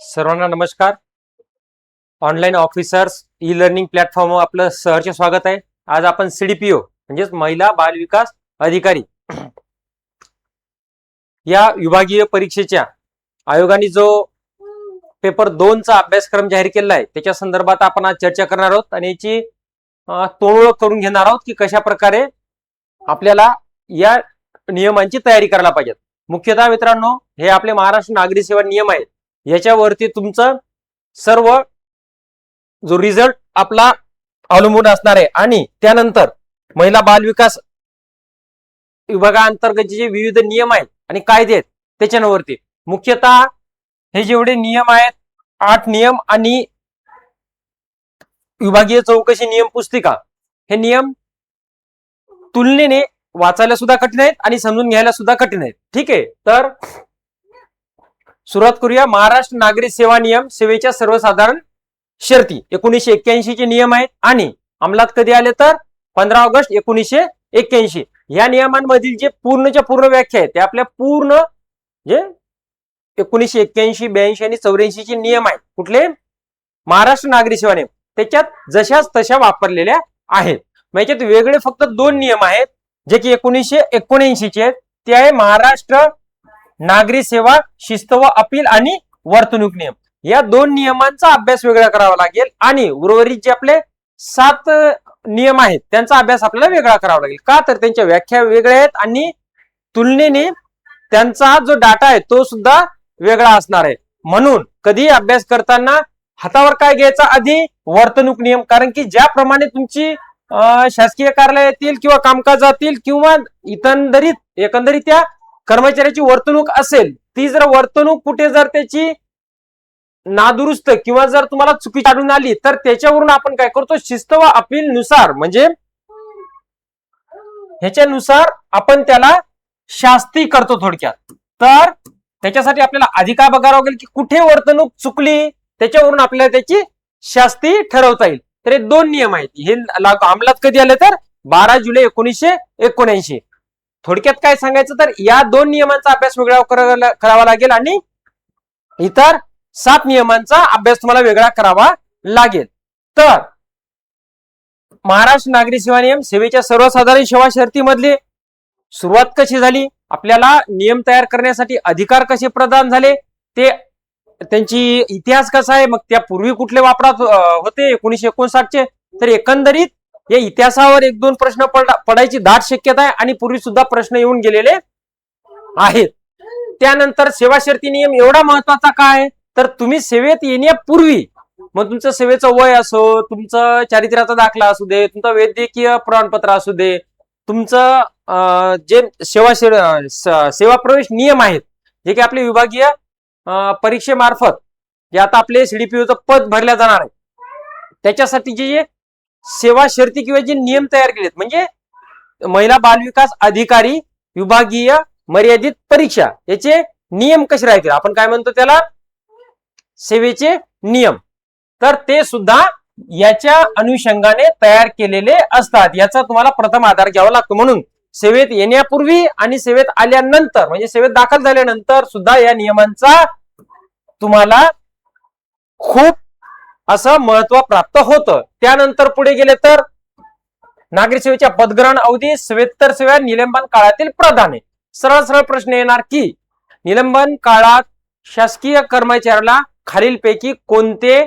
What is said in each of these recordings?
सर्वांना नमस्कार. Online officers e learning platform आपलं सहर्ष स्वागत आहे. आज आपण सीडीपीओ म्हणजेच महिला बाल विकास अधिकारी. या विभागीय परीक्षेच्या आयोगाने जो पेपर दोनचा अभ्यासक्रम जाहीर केलेला आहे त्याच्या संदर्भात आपण आज चर्चा करणार आहोत आणि याची अं, करून घेणार आहोत की कशा प्रकारे आपल्याला या नियमांची तयारी करायला पाहिजे मुख्यतः मित्रांनो हे आपले महाराष्ट्र नागरी सेवा नियम आहेत. याच्यावरती तुमचं सर्व जो रिझल्ट आपला अवलंबून असणार आहे. आणि त्यानंतर महिला बाल विकास विभागाअंतर्गत जे विविध नियम आहेत आणि कायदे आहेत त्याच्यावरती. मुख्यतः हे जेवढे नियम आहेत आठ नियम आणि विभागीय चौकशी नियम पुस्तिका हे नियम तुलनेने वाचायला सुद्धा कठीण आहेत आणि समजून घ्यायला सुद्धा कठीण आहेत. ठीक आहे? तर सुरुवात करूया. महाराष्ट्र नागरी सेवा नियम सेवेच्या सर्वसाधारण शर्ती. एकोणीसशे एक्क्याऐंशी चे नियम आहेत आणि अंमलात कधी आले तर? पंधरा ऑगस्ट एकोणीसशे एक्क्याऐंशी. या नियमांमधील जे पूर्णच्या पूर्ण व्याख्या आहेत ते आपल्या पूर्ण जे एकोणीसशे एक्क्याऐंशी ब्याऐंशी आणि चौऱ्याऐंशी चे नियम आहेत. कुठले? महाराष्ट्र नागरी सेवा नियम. त्याच्यात जशाच तशा वापरलेल्या आहेत. मग याच्यात वेगळे फक्त दोन नियम आहेत जे की एकोणीसशे एकोणऐंशी चे आहेत. ते आहे महाराष्ट्र नागरी सेवा शिस्त व अपील आणि वर्तणूक नियम. या दोन नियमांचा अभ्यास वेगळा करावा लागेल आणि उर्वरित जे आपले सात नियम आहेत त्यांचा अभ्यास आपल्याला वेगळा करावा लागेल. का तर त्यांच्या व्याख्या वेगळ्या आहेत आणि तुलनेने त्यांचा जो डाटा आहे तो सुद्धा वेगळा असणार आहे. म्हणून कधी अभ्यास करताना हातावर काय घ्यायचा आधी वर्तणूक नियम. कारण की ज्याप्रमाणे तुमची शासकीय कार्यालयातील किंवा कामकाजातील किंवा इतंदरीत एकंदरीत त्या कर्मचाऱ्याची वर्तणूक असेल ती जर वर्तणूक कुठे जर त्याची नादुरुस्त किंवा जर तुम्हाला चुकी आढळून आली तर त्याच्यावरून आपण काय करतो? शिस्त व अपील नुसार म्हणजे ह्याच्यानुसार आपण त्याला शास्ती करतो थोडक्यात. तर त्याच्यासाठी आपल्याला अधिकार बघावं लागेल की कुठे वर्तणूक चुकली त्याच्यावरून आपल्याला त्याची शास्ती ठरवता येईल. तर हे दोन नियम आहेत. हे अंमलात कधी आले तर? बारा जुलै एकोणीसशे एकोणऐंशी. थोडक्यात काय सांगायचं तर या दोन नियमांचा अभ्यास वेगळा करावा लागेल आणि इतर सात नियमांचा अभ्यास तुम्हाला वेगळा करावा लागेल. तर महाराष्ट्र नागरी सेवा नियम सेवेच्या सर्वसाधारण सेवा शर्तीमधली सुरुवात कशी झाली? आपल्याला नियम तयार करण्यासाठी अधिकार कसे प्रदान झाले? ते त्यांची इतिहास कसा आहे? मग त्या पूर्वी कुठले वापरात होते? एकोणीशे एकोणसाठचे? तर एकंदरीत या इतिहासावर एक दोन प्रश्न पडा- पडायची दाट शक्यता आहे आणि पूर्वी सुद्धा प्रश्न येऊन गेलेले आहेत. त्यानंतर सेवा शर्ती नियम एवढा महत्त्वाचा काय तर तुम्ही सेवेत येण्यापूर्वी मग तुमचं सेवेचं वय असो तुमचं चारित्र्याचा दाखला असू दे तुमचं वैद्यकीय प्रमाणपत्र असू दे तुमचं जे सेवा सेवा प्रवेश नियम आहेत जे की आपले विभागीय परीक्षेमार्फत जे आता आपले सीडीपीओचं पद भरल्या जाणार आहे. त्याच्यासाठी जे सेवा शर्ती किंवा जे नियम तयार केलेत म्हणजे महिला बालविकास अधिकारी विभागीय मर्यादित परीक्षा याचे नियम कसे राहतील? आपण काय म्हणतो त्याला? सेवेचे नियम. तर ते सुद्धा याच्या अनुषंगाने तयार केलेले असतात. याचा तुम्हाला प्रथम आधार घ्यावा लागतो. म्हणून सेवेत येण्यापूर्वी आणि सेवेत आल्यानंतर म्हणजे सेवेत दाखल झाल्यानंतर सुद्धा या नियमांचा तुम्हाला खूप असं महत्त्व प्राप्त होतं. त्यानंतर पुढे गेले तर नागरी सेवेच्या पदग्रहण अवधी स्वेत्तर सेवा निलंबन काळातील प्रधान. आहे सरळ सरळ प्रश्न येणार की निलंबन काळात शासकीय कर्मचाऱ्याला खालीलपैकी कोणते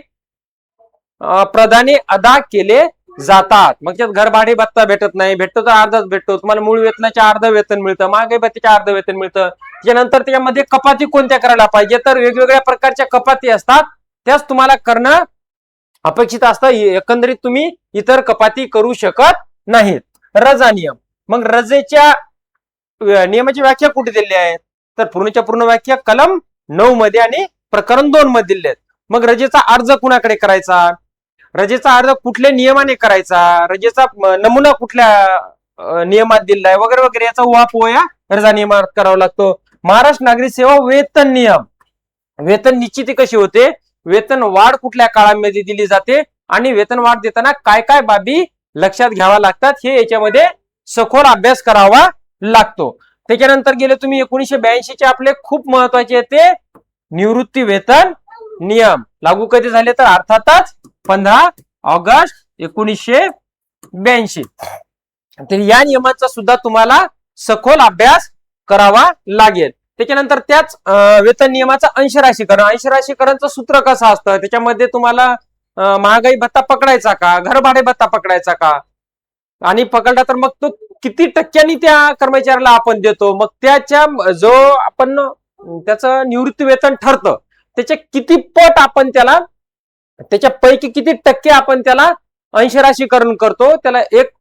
अं, प्रदाने अदा केले जातात? मग त्यात घर भाडे भत्ता भेटत नाही. भेटतो तर अर्धाच भेटतो. तुम्हाला मूळ वेतनाच्या अर्ध वेतन मिळतं. मागे भत्त्याच्या अर्ध वेतन मिळतं. त्याच्यानंतर त्याच्यामध्ये कपाती कोणत्या करायला पाहिजे? तर वेगवेगळ्या प्रकारच्या कपाती असतात. त्याच तुम्हाला करणं अपेक्षित असता एकंदरीत तुम्ही इतर कपाती करू शकत नाहीत. रजा नियम. मग रजेच्या नियमाची व्याख्या कुठे दिली आहे? तर पूर्णच्या पूर्ण व्याख्या कलम नऊ मध्ये आणि प्रकरण दोन मध्ये दिले आहेत. मग रजेचा अर्ज कुणाकडे करायचा? रजेचा अर्ज कुठल्या नियमाने करायचा? रजेचा नमुना कुठल्या नियमात दिलेला आहे? वगैरे वगैरे याचा वाप या रजा नियमात करावा लागतो. महाराष्ट्र नागरी सेवा वेतन नियम. वेतन निश्चिती कशी होते? वेतन वाढ कुठल्या काळामध्ये दिली जाते आणि वेतन वाढ देताना काय काय बाबी लक्षात घ्याव्या लागतात हे याच्यामध्ये सखोल अभ्यास करावा लागतो. त्याच्यानंतर गेले तुम्ही एकोणीशे ब्याऐंशीचे आपले खूप महत्त्वाचे ते निवृत्ती वेतन नियम. लागू कधी झाले तर अर्थातच पंधरा ऑगस्ट एकोणीसशे ब्याऐंशी. तर या नियमांचा सुद्धा तुम्हाला सखोल अभ्यास करावा लागेल. त्याच्यानंतर त्याच वेतन नियमाचा अंश राशीकरण अंश राशीकरणचं सूत्र कसं असतं? त्याच्यामध्ये तुम्हाला महागाई भत्ता पकडायचा का? घरभाडे भत्ता पकडायचा का? आणि पकडला तर मग तो किती टक्क्यांनी त्या कर्मचाऱ्याला आपण देतो? मग त्याच्या जो आपण त्याचं निवृत्ती वेतन ठरतं त्याचे किती पट आपण त्याला त्याच्यापैकी किती टक्के आपण त्याला अंशराशीकरण करतो? त्याला एक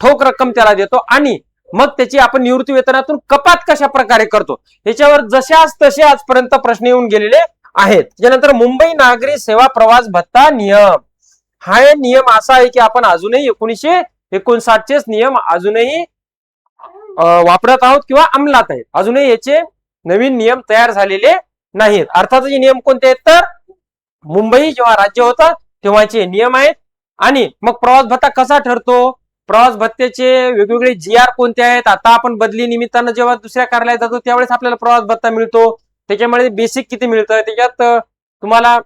ठोक रक्कम त्याला देतो. आणि मग त्याची आपण निवृत्ती वेतनातून कपात कशा प्रकारे करतो? याच्यावर जशाच तसे आजपर्यंत प्रश्न येऊन गेलेले आहेत. त्याच्यानंतर मुंबई नागरी सेवा प्रवास भत्ता नियम. हा नियम असा आहे की आपण अजूनही एकोणीशे एकोणसाठचेच नियम अजूनही वापरत आहोत किंवा अंमलात आहेत. अजूनही याचे नवीन नियम तयार झालेले नाहीत. अर्थात नियम कोणते आहेत तर मुंबई जेव्हा राज्य होतं तेव्हाचे नियम आहेत. आणि मग प्रवास भत्ता कसा ठरतो? प्रवास भत्त्याचे वेगवेगळे जी आर कोणते आहेत? आता आपण बदली निमित्तानं जेव्हा दुसऱ्या कार्यालयात जातो त्यावेळेस आपल्याला प्रवास भत्ता मिळतो. त्याच्यामध्ये बेसिक किती मिळतं त्याच्यात तुम्हाला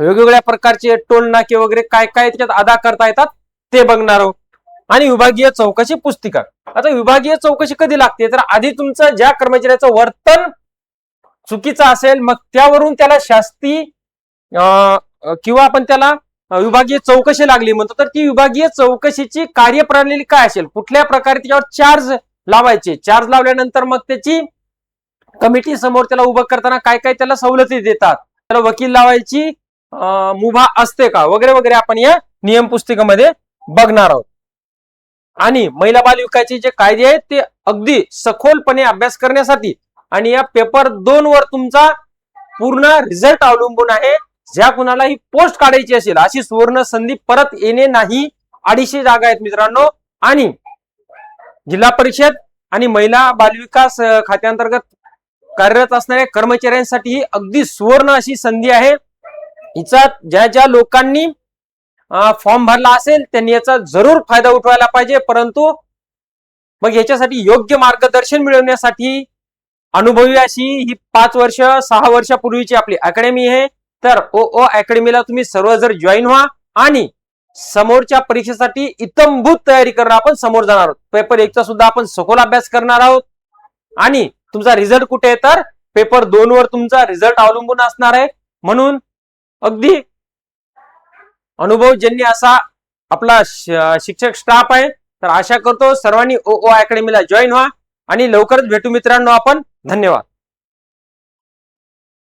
वेगवेगळ्या प्रकारचे टोल नाके वगैरे काय काय त्याच्यात अदा करता येतात ते बघणार आहोत. आणि विभागीय चौकशी पुस्तिका. आता विभागीय चौकशी कधी लागते? तर आधी तुमचं ज्या कर्मचाऱ्याचं वर्तन चुकीचं असेल मग त्यावरून त्याला शास्ती किंवा आपण त्याला विभागीय चौकशी लागली म्हणतो तर ती विभागीय चौकशीची कार्यप्रणाली काय असेल? कुठल्या प्रकारे त्याच्यावर चार्ज लावायचे? चार्ज लावल्यानंतर मग त्याची कमिटी समोर त्याला उभं करताना काय काय त्याला सवलती देतात? त्याला वकील लावायची मुभा असते का? वगैरे वगैरे आपण या नियम पुस्तिकेमध्ये बघणार आहोत. आणि महिला बाल विकासाचे जे कायदे आहेत ते अगदी सखोलपणे अभ्यास करण्यासाठी आणि या पेपर दोन वर तुमचा पूर्ण रिझल्ट अवलंबून आहे. ज्या कुणाला ही पोस्ट काढायची असेल अशी सुवर्ण संधी परत येणे नाही अडीचशे जागा आहेत मित्रांनो. आणि जिल्हा परिषद आणि महिला बालविकास खात्यांतर्गत खात्याअंतर्गत कार्यरत असणाऱ्या कर्मचाऱ्यांसाठी ही अगदी सुवर्ण अशी संधी आहे. हिचा ज्या ज्या लोकांनी फॉर्म भरला असेल त्यांनी याचा जरूर फायदा उठवायला पाहिजे. परंतु मग याच्यासाठी योग्य मार्गदर्शन मिळवण्यासाठी अनुभवी अशी ही पाच वर्ष सहा वर्षापूर्वीची आपली अकॅडमी आहे. तर ओ ओ अकॅडमीला तुम्ही सर्व जर जॉईन व्हा आणि समोरच्या परीक्षेसाठी इतंभूत तयारी करणार आपण समोर जाणार आहोत. पेपर एकचा सुद्धा आपण सखोल अभ्यास करणार आहोत. आणि तुमचा रिझल्ट कुठे आहे तर पेपर दोन वर तुमचा रिझल्ट अवलंबून असणार आहे. म्हणून अगदी अनुभवजन्य असा आपला शिक्षक स्टाफ आहे. तर आशा करतो सर्वांनी ओ ओ अकॅडमीला जॉईन व्हा आणि लवकरच भेटू मित्रांनो आपण. धन्यवाद.